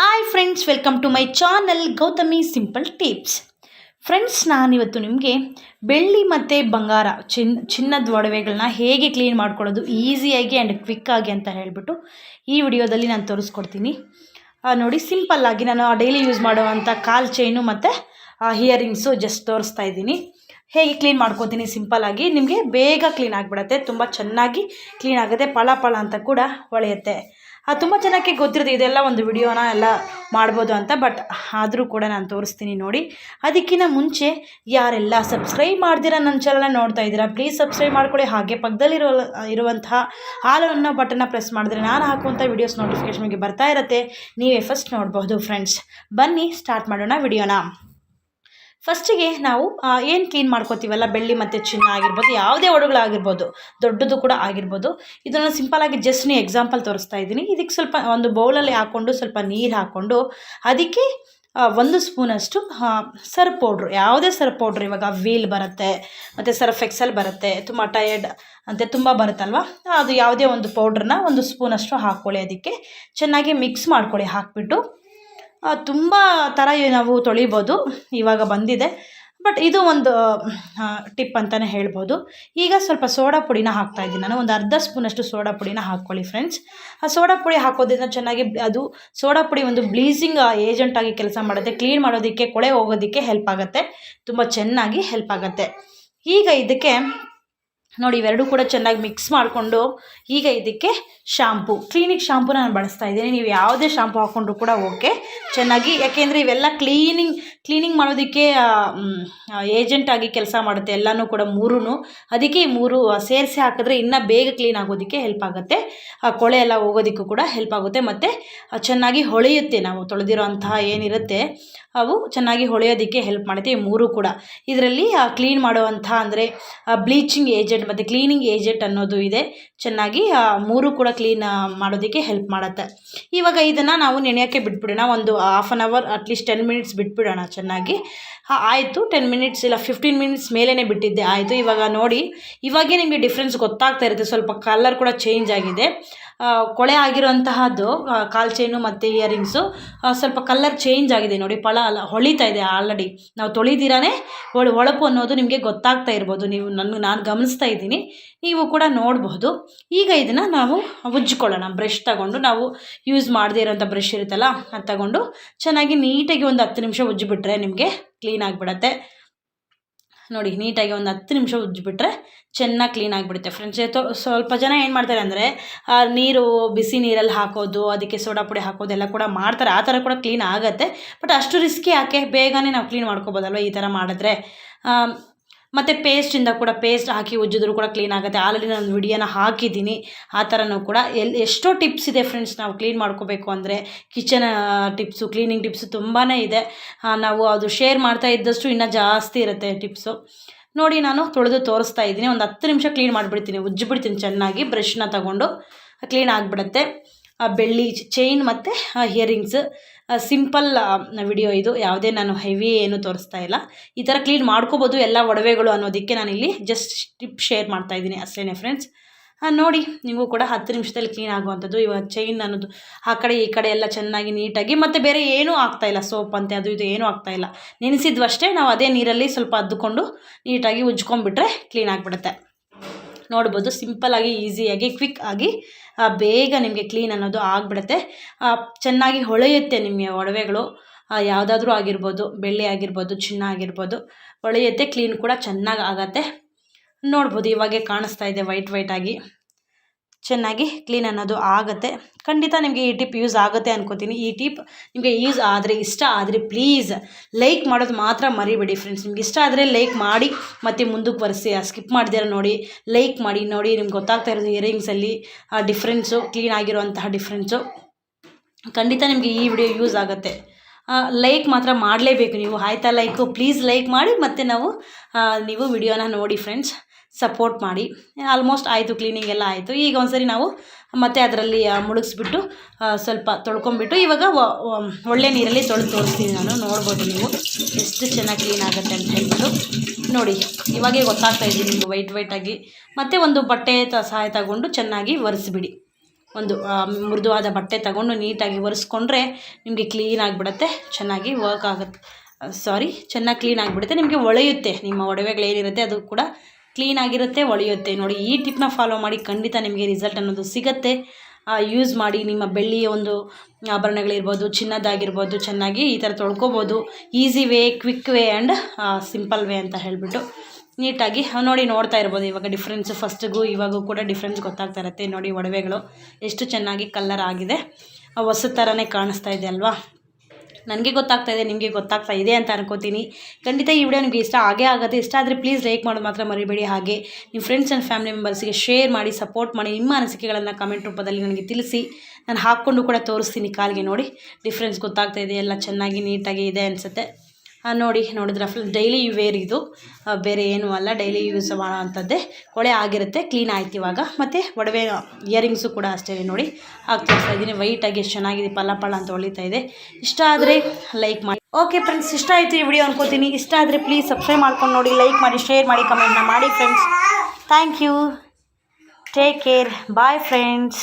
Hi friends welcome to my channel Gautami simple tips friends ನಾನಿವತ್ತು ನಿಮಗೆ ಬೆಳ್ಳಿ ಮತ್ತು ಬಂಗಾರ ಚಿನ್, ಚಿನ್ನದ ಒಡವೆಗಳನ್ನ ಹೇಗೆ ಕ್ಲೀನ್ ಮಾಡ್ಕೊಳ್ಳೋದು ಈಸಿಯಾಗಿ ಆ್ಯಂಡ್ ಕ್ವಿಕ್ಕಾಗಿ ಅಂತ ಹೇಳಿಬಿಟ್ಟು ಈ ವಿಡಿಯೋದಲ್ಲಿ ನಾನು ತೋರಿಸ್ಕೊಡ್ತೀನಿ. ನೋಡಿ ಸಿಂಪಲ್ಲಾಗಿ ನಾನು ಡೈಲಿ ಯೂಸ್ ಮಾಡುವಂಥ ಕಾಲ್ ಚೈನು ಮತ್ತು ಹಿಯರಿಂಗ್ಸು ಜಸ್ಟ್ ತೋರಿಸ್ತಾ ಇದ್ದೀನಿ. ಹೇಗೆ ಕ್ಲೀನ್ ಮಾಡ್ಕೊತೀನಿ ಸಿಂಪಲ್ಲಾಗಿ ನಿಮಗೆ ಬೇಗ ಕ್ಲೀನ್ ಆಗಿಬಿಡತ್ತೆ, ತುಂಬ ಚೆನ್ನಾಗಿ ಕ್ಲೀನ್ ಆಗುತ್ತೆ ಪಳ ಪಳ ಅಂತ ಕೂಡ ಹೊಳೆಯುತ್ತೆ. ಅದು ತುಂಬ ಜನಕ್ಕೆ ಗೊತ್ತಿರೋದು ಇದೆಲ್ಲ ಒಂದು ವಿಡಿಯೋನ ಎಲ್ಲ ಮಾಡ್ಬೋದು ಅಂತ, ಬಟ್ ಆದರೂ ಕೂಡ ನಾನು ತೋರಿಸ್ತೀನಿ ನೋಡಿ. ಅದಕ್ಕಿಂತ ಮುಂಚೆ ಯಾರೆಲ್ಲ ಸಬ್ಸ್ಕ್ರೈಬ್ ಮಾಡ್ದಿರ ನನ್ನ ಚಾನಲ್ನ ನೋಡ್ತಾ ಇದ್ದೀರಾ ಪ್ಲೀಸ್ ಸಬ್ಸ್ಕ್ರೈಬ್ ಮಾಡ್ಕೊಳ್ಳಿ ಹಾಗೆ ಪಕ್ಕದಲ್ಲಿರೋ ಇರುವಂತಹ ಹಾಲು ಅನ್ನೋ ಬಟನ್ನ ಪ್ರೆಸ್ ಮಾಡಿದ್ರೆ ನಾನು ಹಾಕುವಂಥ ವಿಡಿಯೋಸ್ ನೋಟಿಫಿಕೇಷನ್ಗೆ ಬರ್ತಾ ಇರುತ್ತೆ. ನೀವೇ ಫಸ್ಟ್ ನೋಡ್ಬೋದು ಫ್ರೆಂಡ್ಸ್ ಬನ್ನಿ ಸ್ಟಾರ್ಟ್ ಮಾಡೋಣ ವಿಡಿಯೋನ. ಫಸ್ಟಿಗೆ ನಾವು ಏನು ಕ್ಲೀನ್ ಮಾಡ್ಕೋತೀವಲ್ಲ, ಬೆಳ್ಳಿ ಮತ್ತು ಚಿನ್ನ ಆಗಿರ್ಬೋದು, ಯಾವುದೇ ಒಡುಗಳಾಗಿರ್ಬೋದು, ದೊಡ್ಡದು ಕೂಡ ಆಗಿರ್ಬೋದು. ಇದನ್ನು ಸಿಂಪಲಾಗಿ ಜಸ್ಟ್ ನೀವು ಎಕ್ಸಾಂಪಲ್ ತೋರಿಸ್ತಾ ಇದ್ದೀನಿ. ಇದಕ್ಕೆ ಸ್ವಲ್ಪ ಒಂದು ಬೌಲಲ್ಲಿ ಹಾಕ್ಕೊಂಡು ಸ್ವಲ್ಪ ನೀರು ಹಾಕ್ಕೊಂಡು ಅದಕ್ಕೆ ಒಂದು ಸ್ಪೂನಷ್ಟು ಸರ್ಫ್ ಪೌಡ್ರು ಯಾವುದೇ ಸರ್ಫ್ ಪೌಡ್ರ್ ಇವಾಗ ವೀಲ್ ಬರುತ್ತೆ, ಮತ್ತು ಸರ್ಫ್ ಎಕ್ಸೆಲ್ ಬರುತ್ತೆ, ತುಂಬ ಟಯರ್ಡ್ ಅಂತೆ ತುಂಬ ಬರುತ್ತಲ್ವ? ಅದು ಯಾವುದೇ ಒಂದು ಪೌಡ್ರನ್ನ ಒಂದು ಸ್ಪೂನಷ್ಟು ಹಾಕ್ಕೊಳ್ಳಿ ಅದಕ್ಕೆ ಚೆನ್ನಾಗಿ ಮಿಕ್ಸ್ ಮಾಡ್ಕೊಳ್ಳಿ, ಹಾಕ್ಬಿಟ್ಟು. ತುಂಬ ಥರ ನಾವು ತೊಳಿಬೋದು, ಇವಾಗ ಬಂದಿದೆ. ಬಟ್ ಇದು ಒಂದು ಟಿಪ್ ಅಂತಲೇ ಹೇಳ್ಬೋದು. ಈಗ ಸ್ವಲ್ಪ ಸೋಡಾ ಪುಡಿನ ಹಾಕ್ತಾ ಇದ್ದೀನಿ. ನಾನು ಒಂದು ಅರ್ಧ ಸ್ಪೂನಷ್ಟು ಸೋಡಾ ಪುಡಿನ ಹಾಕ್ಕೊಳ್ಳಿ ಫ್ರೆಂಡ್ಸ್ ಆ ಸೋಡಾ ಪುಡಿ ಹಾಕೋದ್ರಿಂದ ಚೆನ್ನಾಗಿ ಅದು ಸೋಡಾ ಪುಡಿ ಒಂದು ಬ್ಲೀಸಿಂಗ್ ಏಜೆಂಟಾಗಿ ಕೆಲಸ ಮಾಡುತ್ತೆ ಕ್ಲೀನ್ ಮಾಡೋದಕ್ಕೆ, ಕೊಳೆ ಹೋಗೋದಕ್ಕೆ ಹೆಲ್ಪ್ ಆಗುತ್ತೆ. ತುಂಬ ಚೆನ್ನಾಗಿ ಹೆಲ್ಪ್ ಆಗುತ್ತೆ. ಈಗ ಇದಕ್ಕೆ, ನೋಡಿ ಇವೆರಡೂ ಕೂಡ ಚೆನ್ನಾಗಿ ಮಿಕ್ಸ್ ಮಾಡಿಕೊಂಡು, ಈಗ ಇದಕ್ಕೆ ಶಾಂಪು ಕ್ಲೀನಿಕ್ ಶಾಂಪು ನಾನು ಬಳಸ್ತಾ ಇದ್ದೀನಿ. ನೀವು ಯಾವುದೇ ಶಾಂಪು ಹಾಕ್ಕೊಂಡ್ರು ಕೂಡ ಓಕೆ ಚೆನ್ನಾಗಿ, ಯಾಕೆಂದರೆ ಇವೆಲ್ಲ ಕ್ಲೀನಿಂಗ್ ಕ್ಲೀನಿಂಗ್ ಮಾಡೋದಕ್ಕೆ ಏಜೆಂಟ್ ಆಗಿ ಕೆಲಸ ಮಾಡುತ್ತೆ ಎಲ್ಲನೂ ಕೂಡ ಮೂರೂ ಅದಕ್ಕೆ ಈ ಮೂರು ಸೇರಿಸಿ ಹಾಕಿದ್ರೆ ಇನ್ನೂ ಬೇಗ ಕ್ಲೀನ್ ಆಗೋದಕ್ಕೆ ಹೆಲ್ಪ್ ಆಗುತ್ತೆ. ಆ, ಕೊಳೆ ಎಲ್ಲ ಹೋಗೋದಕ್ಕೂ ಕೂಡ ಹೆಲ್ಪ್ ಆಗುತ್ತೆ. ಮತ್ತು ಚೆನ್ನಾಗಿ ಹೊಳೆಯುತ್ತೆ ನಾವು ತೊಳೆದಿರೋಂತಹ ಏನಿರುತ್ತೆ, ಅವು ಚೆನ್ನಾಗಿ ಹೊಳೆಯೋದಕ್ಕೆ ಹೆಲ್ಪ್ ಮಾಡುತ್ತೆ ಈ ಮೂರು ಕೂಡ. ಇದರಲ್ಲಿ ಕ್ಲೀನ್ ಮಾಡುವಂಥ ಅಂದರೆ ಬ್ಲೀಚಿಂಗ್ ಏಜೆಂಟ್ ಮತ್ತು ಕ್ಲೀನಿಂಗ್ ಏಜೆಂಟ್ ಅನ್ನೋದು ಇದೆ. ಚೆನ್ನಾಗಿ ಮೂರು ಕೂಡ ಕ್ಲೀನ್ ಮಾಡೋದಕ್ಕೆ ಹೆಲ್ಪ್ ಮಾಡುತ್ತೆ. ಇವಾಗ ಇದನ್ನು ನಾವು ನೆನೆಯೋಕ್ಕೆ ಬಿಟ್ಬಿಡೋಣ. ಒಂದು half an hour at least ten minutes ಬಿಟ್ಬಿಡೋಣ ಚೆನ್ನಾಗಿ. ಆಯಿತು ಟೆನ್ ಮಿನಿಟ್ಸ್ ಇಲ್ಲ ಫಿಫ್ಟೀನ್ ಮಿನಿಟ್ಸ್ ಮೇಲೇ ಬಿಟ್ಟಿದ್ದೆ, ಆಯಿತು. ಇವಾಗ ನೋಡಿ, ಇವಾಗೇ ನಿಮಗೆ ಡಿಫ್ರೆನ್ಸ್ ಗೊತ್ತಾಗ್ತಾ ಇರುತ್ತೆ, ಸ್ವಲ್ಪ ಕಲರ್ ಕೂಡ ಚೇಂಜ್ ಆಗಿದೆ. ಕೊಳೆ ಆಗಿರುವಂತಹದ್ದು ಕಾಲ್ ಚೈನು ಮತ್ತು ಇಯರಿಂಗ್ಸು ಸ್ವಲ್ಪ ಕಲರ್ ಚೇಂಜ್ ಆಗಿದೆ ನೋಡಿ, ಪಳ ಅಲ್ಲ, ಹೊಳಿತಾ ಇದೆ ಆಲ್ರೆಡಿ. ನಾವು ತೊಳಿದಿರಾನೆ ಒಳ ಹೊಳಪು ಅನ್ನೋದು ನಿಮಗೆ ಗೊತ್ತಾಗ್ತಾ ಇರ್ಬೋದು. ನೀವು ನನ್ನ ನಾನು ಗಮನಿಸ್ತಾ ಇದ್ದೀನಿ. ನೀವು ಕೂಡ ನೋಡಬಹುದು ಈಗ ಇದನ್ನು ನಾವು ಉಜ್ಜಿಕೊಳ್ಳೋಣ. ಬ್ರಷ್ ತಗೊಂಡು ನಾವು ಯೂಸ್ ಮಾಡದೇ ಇರೋಂಥ ಬ್ರಷ್ ಇರುತ್ತಲ್ಲ, ಅದು ತಗೊಂಡು ಚೆನ್ನಾಗಿ ನೀಟಾಗಿ ಒಂದು ಹತ್ತು ನಿಮಿಷ ಉಜ್ಜಿಬಿಟ್ರೆ ನಿಮಗೆ ಕ್ಲೀನ್ ಆಗಿಬಿಡತ್ತೆ. ನೋಡಿ, ನೀಟಾಗಿ ಒಂದು ಹತ್ತು ನಿಮಿಷ ಉಜ್ಜಿಬಿಟ್ರೆ ಚೆನ್ನಾಗಿ ಕ್ಲೀನ್ ಆಗಿಬಿಡುತ್ತೆ ಫ್ರೆಂಡ್ಸ್ ಸ್ವಲ್ಪ ಜನ ಏನು ಮಾಡ್ತಾರೆ ಅಂದರೆ ನೀರು, ಬಿಸಿ ನೀರಲ್ಲಿ ಹಾಕೋದು, ಅದಕ್ಕೆ ಸೋಡಾ ಪುಡಿ ಹಾಕೋದು ಎಲ್ಲ ಕೂಡ ಮಾಡ್ತಾರೆ. ಆ ಥರ ಕೂಡ ಕ್ಲೀನ್ ಆಗುತ್ತೆ. ಬಟ್ ಅಷ್ಟು ರಿಸ್ಕಿ ಯಾಕೆ? ಬೇಗನೆ ನಾವು ಕ್ಲೀನ್ ಮಾಡ್ಕೋಬೋದಲ್ವ ಈ ಥರ ಮಾಡಿದ್ರೆ? ಮತ್ತು ಪೇಸ್ಟಿಂದ ಕೂಡ ಪೇಸ್ಟ್ ಹಾಕಿ ಉಜ್ಜಿದ್ರು ಕೂಡ ಕ್ಲೀನ್ ಆಗುತ್ತೆ. ಆಲ್ರೆಡಿ ನಾನು ವಿಡಿಯೋನ ಹಾಕಿದ್ದೀನಿ. ಆ ಥರನೂ ಕೂಡ ಎಲ್ಲಿ ಎಷ್ಟೋ ಟಿಪ್ಸ್ ಇದೆ ಫ್ರೆಂಡ್ಸ್ ನಾವು ಕ್ಲೀನ್ ಮಾಡ್ಕೋಬೇಕು ಅಂದರೆ. ಕಿಚನ್ ಟಿಪ್ಸು ಕ್ಲೀನಿಂಗ್ ಟಿಪ್ಸು ತುಂಬಾ ಇದೆ. ನಾವು ಅದು ಶೇರ್ ಮಾಡ್ತಾ ಇದ್ದಷ್ಟು ಇನ್ನೂ ಜಾಸ್ತಿ ಇರುತ್ತೆ ಟಿಪ್ಸು ನೋಡಿ ನಾನು ತೊಳೆದು ತೋರಿಸ್ತಾ ಇದ್ದೀನಿ. ಒಂದು ಹತ್ತು ನಿಮಿಷ ಕ್ಲೀನ್ ಮಾಡಿಬಿಡ್ತೀನಿ. ಉಜ್ಜಿಬಿಡ್ತೀನಿ ಚೆನ್ನಾಗಿ. ಬ್ರಷ್ನ ತಗೊಂಡು ಕ್ಲೀನ್ ಆಗಿಬಿಡುತ್ತೆ. ಬೆಳ್ಳಿ ಚೈನ್ ಮತ್ತು ಇಯರಿಂಗ್ಸ್ ಸಿಂಪಲ್ ವಿಡಿಯೋ ಇದು. ಯಾವುದೇ ನಾನು ಹೆವಿ ಏನು ತೋರಿಸ್ತಾ ಇಲ್ಲ. ಈ ಥರ ಕ್ಲೀನ್ ಮಾಡ್ಕೋಬೋದು ಎಲ್ಲ ಒಡವೆಗಳು ಅನ್ನೋದಕ್ಕೆ ನಾನಿಲ್ಲಿ ಜಸ್ಟ್ ಟಿಪ್ ಶೇರ್ ಮಾಡ್ತಾ ಇದ್ದೀನಿ ಅಷ್ಟೇ ಫ್ರೆಂಡ್ಸ್ ನೋಡಿ ನೀವು ಕೂಡ ಹತ್ತು ನಿಮಿಷದಲ್ಲಿ ಕ್ಲೀನ್ ಆಗುವಂಥದ್ದು. ಇವಾಗ ಚೈನ್ ಅನ್ನೋದು ಆ ಕಡೆ ಈ ಕಡೆ ಎಲ್ಲ ಚೆನ್ನಾಗಿ ನೀಟಾಗಿ ಮತ್ತು ಬೇರೆ ಏನೂ ಆಗ್ತಾಯಿಲ್ಲ ಸೋಪ್ ಅಂತೆ, ಅದು ಇದು ಏನೂ ಆಗ್ತಾಯಿಲ್ಲ ನೆನೆಸಿದ್ವಷ್ಟೇ ನಾವು ಅದೇ ನೀರಲ್ಲಿ ಸ್ವಲ್ಪ ಅದ್ದುಕೊಂಡು ನೀಟಾಗಿ ಉಜ್ಕೊಂಡ್ಬಿಟ್ರೆ ಕ್ಲೀನ್ ಆಗಿಬಿಡುತ್ತೆ. ನೋಡ್ಬೋದು. ಸಿಂಪಲ್ಲಾಗಿ ಈಸಿಯಾಗಿ ಕ್ವಿಕ್ ಆಗಿ ಬೇಗ ನಿಮಗೆ ಕ್ಲೀನ್ ಅನ್ನೋದು ಆಗಿಬಿಡುತ್ತೆ. ಚೆನ್ನಾಗಿ ಹೊಳೆಯುತ್ತೆ ನಿಮಗೆ ಒಡವೆಗಳು. ಯಾವುದಾದ್ರೂ ಆಗಿರ್ಬೋದು, ಬೆಳ್ಳಿ ಆಗಿರ್ಬೋದು, ಚಿನ್ನ ಆಗಿರ್ಬೋದು, ಹೊಳೆಯುತ್ತೆ, ಕ್ಲೀನ್ ಕೂಡ ಚೆನ್ನಾಗಿ ಆಗತ್ತೆ. ನೋಡ್ಬೋದು, ಇವಾಗೆ ಕಾಣಿಸ್ತಾ ಇದೆ, ವೈಟ್ ವೈಟಾಗಿ ಚೆನ್ನಾಗಿ ಕ್ಲೀನ್ ಅನ್ನೋದು ಆಗುತ್ತೆ. ಖಂಡಿತ ನಿಮಗೆ ಈ ಟಿಪ್ ಯೂಸ್ ಆಗುತ್ತೆ ಅನ್ಕೋತೀನಿ. ಈ ಟಿಪ್ ನಿಮಗೆ ಯೂಸ್ ಆದರೆ, ಇಷ್ಟ ಆದರೆ ಪ್ಲೀಸ್ ಲೈಕ್ ಮಾಡೋದು ಮಾತ್ರ ಮರಿಬೇಡಿ ಫ್ರೆಂಡ್ಸ್ ನಿಮ್ಗೆ ಇಷ್ಟ ಆದರೆ ಲೈಕ್ ಮಾಡಿ, ಮತ್ತು ಮುಂದಕ್ಕೆ ಬರೆಸಿ. ಸ್ಕಿಪ್ ಮಾಡ್ದಿರ ನೋಡಿ ಲೈಕ್ ಮಾಡಿ, ನೋಡಿ ನಿಮ್ಗೆ ಗೊತ್ತಾಗ್ತಾ ಇರೋದು ಇಯರಿಂಗ್ಸಲ್ಲಿ ಆ ಡಿಫ್ರೆನ್ಸು ಕ್ಲೀನ್ ಆಗಿರುವಂತಹ ಡಿಫ್ರೆನ್ಸು ಖಂಡಿತ ನಿಮಗೆ ಈ ವಿಡಿಯೋ ಯೂಸ್ ಆಗುತ್ತೆ. ಲೈಕ್ ಮಾತ್ರ ಮಾಡಲೇಬೇಕು ನೀವು. ಆಯ್ತಾ ಲೈಕು ಪ್ಲೀಸ್ ಲೈಕ್ ಮಾಡಿ, ಮತ್ತು ನಾವು ನೀವು ವಿಡಿಯೋನ ನೋಡಿ ಫ್ರೆಂಡ್ಸ್ ಸಪೋರ್ಟ್ ಮಾಡಿ ಆಲ್ಮೋಸ್ಟ್ ಆಯಿತು ಕ್ಲೀನಿಂಗ್ ಎಲ್ಲ ಆಯಿತು. ಈಗ ಒಂದ್ಸರಿ ನಾವು ಮತ್ತೆ ಅದರಲ್ಲಿ ಮುಳುಗಿಸ್ಬಿಟ್ಟು ಸ್ವಲ್ಪ ತೊಳ್ಕೊಂಬಿಟ್ಟು ಇವಾಗ ಒಳ್ಳೆ ನೀರಲ್ಲಿ ತೊಳೆದು ತೋರಿಸ್ತೀನಿ ನಾನು. ನೋಡ್ಬೋದು ನೀವು ಎಷ್ಟು ಚೆನ್ನಾಗಿ ಕ್ಲೀನ್ ಆಗುತ್ತೆ ಅಂತ ಹೇಳ್ಬಿಟ್ಟು. ನೋಡಿ, ಇವಾಗೇ ಗೊತ್ತಾಗ್ತಾ ಇದೆ ನಿಮ್ಗೆ ವೈಟ್ ವೈಟಾಗಿ ಮತ್ತು ಒಂದು ಬಟ್ಟೆ ತ, ಸಹಾಯ ತಗೊಂಡು ಚೆನ್ನಾಗಿ ಒರೆಸ್ಬಿಡಿ. ಒಂದು ಮೃದುವಾದ ಬಟ್ಟೆ ತಗೊಂಡು ನೀಟಾಗಿ ಒರೆಸ್ಕೊಂಡ್ರೆ ನಿಮಗೆ ಕ್ಲೀನ್ ಆಗಿಬಿಡುತ್ತೆ, ಚೆನ್ನಾಗಿ ವರ್ಕ್ ಆಗುತ್ತೆ. ಸಾರಿ ಚೆನ್ನಾಗಿ ಕ್ಲೀನ್ ಆಗಿಬಿಡುತ್ತೆ. ನಿಮಗೆ ಒಳೆಯುತ್ತೆ, ನಿಮ್ಮ ಒಡವೆಗಳೇನಿರುತ್ತೆ ಅದು ಕೂಡ ಕ್ಲೀನ್ ಆಗಿರುತ್ತೆ ಹೊಳೆಯುತ್ತೆ ನೋಡಿ, ಈ ಟಿಪ್ನ ಫಾಲೋ ಮಾಡಿ ಖಂಡಿತ ನಿಮಗೆ ರಿಸಲ್ಟ್ ಅನ್ನೋದು ಸಿಗುತ್ತೆ. ಯೂಸ್ ಮಾಡಿ ನಿಮ್ಮ ಬೆಳ್ಳಿಯ ಒಂದು ಆಭರಣಗಳಿರ್ಬೋದು ಚಿನ್ನದಾಗಿರ್ಬೋದು ಚೆನ್ನಾಗಿ ಈ ಥರ ತೊಳ್ಕೊಬೋದು. Easy way quick way and simple way ಅಂತ ಹೇಳಿಬಿಟ್ಟು ನೀಟಾಗಿ ನೋಡಿ ನೋಡ್ತಾ ಇರ್ಬೋದು. ಇವಾಗ ಡಿಫ್ರೆನ್ಸ್ ಫಸ್ಟಿಗೂ ಇವಾಗೂ ಕೂಡ ಡಿಫ್ರೆನ್ಸ್ ಗೊತ್ತಾಗ್ತಾ ಇರುತ್ತೆ. ನೋಡಿ ಒಡವೆಗಳು ಎಷ್ಟು ಚೆನ್ನಾಗಿ ಕಲ್ಲರ್ ಆಗಿದೆ. ಹೊಸ ಥರನೇ ಕಾಣಿಸ್ತಾ ಇದೆ ಅಲ್ವಾ? ನನಗೆ ಗೊತ್ತಾಗ್ತಾ ಇದೆ, ನಿಮಗೆ ಗೊತ್ತಾಗ್ತಾ ಇದೆ ಅಂತ ಅನ್ಕೋತೀನಿ. ಖಂಡಿತ ಈ ವಿಡಿಯೋ ನಿಮಗೆ ಇಷ್ಟ ಆಗೇ ಆಗುತ್ತೆ. ಇಷ್ಟ ಆದರೆ ಪ್ಲೀಸ್ ಲೈಕ್ ಮಾಡೋದು ಮಾತ್ರ ಮರಿಬೇಡಿ. ಹಾಗೆ ನಿಮ್ಮ ಫ್ರೆಂಡ್ಸ್ ಆ್ಯಂಡ್ ಫ್ಯಾಮಿಲಿ ಮೆಂಬರ್ಸ್ಗೆ ಶೇರ್ ಮಾಡಿ ಸಪೋರ್ಟ್ ಮಾಡಿ, ನಿಮ್ಮ ಅನಿಸಿಕೆಗಳನ್ನು ಕಮೆಂಟ್ ರೂಪದಲ್ಲಿ ನನಗೆ ತಿಳಿಸಿ. ನಾನು ಹಾಕ್ಕೊಂಡು ಕೂಡ ತೋರಿಸ್ತೀನಿ ಕಾಲಿಗೆ ನೋಡಿ. ಡಿಫ್ರೆನ್ಸ್ ಗೊತ್ತಾಗ್ತಾ ಇದೆ, ಎಲ್ಲ ಚೆನ್ನಾಗಿ ನೀಟಾಗಿ ಇದೆ ಅನಿಸುತ್ತೆ. ನೋಡಿ, ನೋಡಿದ್ರೆ ಫುಲ್ ಡೈಲಿ ವೇರ್ ಇದು. ಬೇರೆ ಏನೂ ಅಲ್ಲ ಡೈಲಿ ಯೂಸ್ ಮಾಡೋ ಅಂಥದ್ದೇ ಕೊಳೆ ಆಗಿರುತ್ತೆ ಕ್ಲೀನ್ ಆಯ್ತು ಇವಾಗ. ಮತ್ತು ಒಡವೆ ಇಯರಿಂಗ್ಸು ಕೂಡ ಅಷ್ಟೇ ನೋಡಿ. ಹಾಕ್ತಿರ್ತಾ ಇದ್ದೀನಿ. ವೈಟಾಗಿ ಎಷ್ಟು ಚೆನ್ನಾಗಿದೆ ಪಲ್ಲ ಪಲ್ಲ ಅಂತ ಹೊಳಿತಾ ಇದೆ. ಇಷ್ಟ ಆದರೆ ಲೈಕ್ ಮಾಡಿ. ಓಕೆ ಫ್ರೆಂಡ್ಸ್ ಇಷ್ಟ ಆಯಿತು ಈ ವಿಡಿಯೋ ಅನ್ಕೋತೀನಿ. ಇಷ್ಟ ಆದರೆ ಪ್ಲೀಸ್ ಸಬ್ಸ್ಕ್ರೈಬ್ ಮಾಡ್ಕೊಂಡು ನೋಡಿ ಲೈಕ್ ಮಾಡಿ ಶೇರ್ ಮಾಡಿ ಕಮೆಂಟ್ನ ಮಾಡಿ friends thank you take care bye friends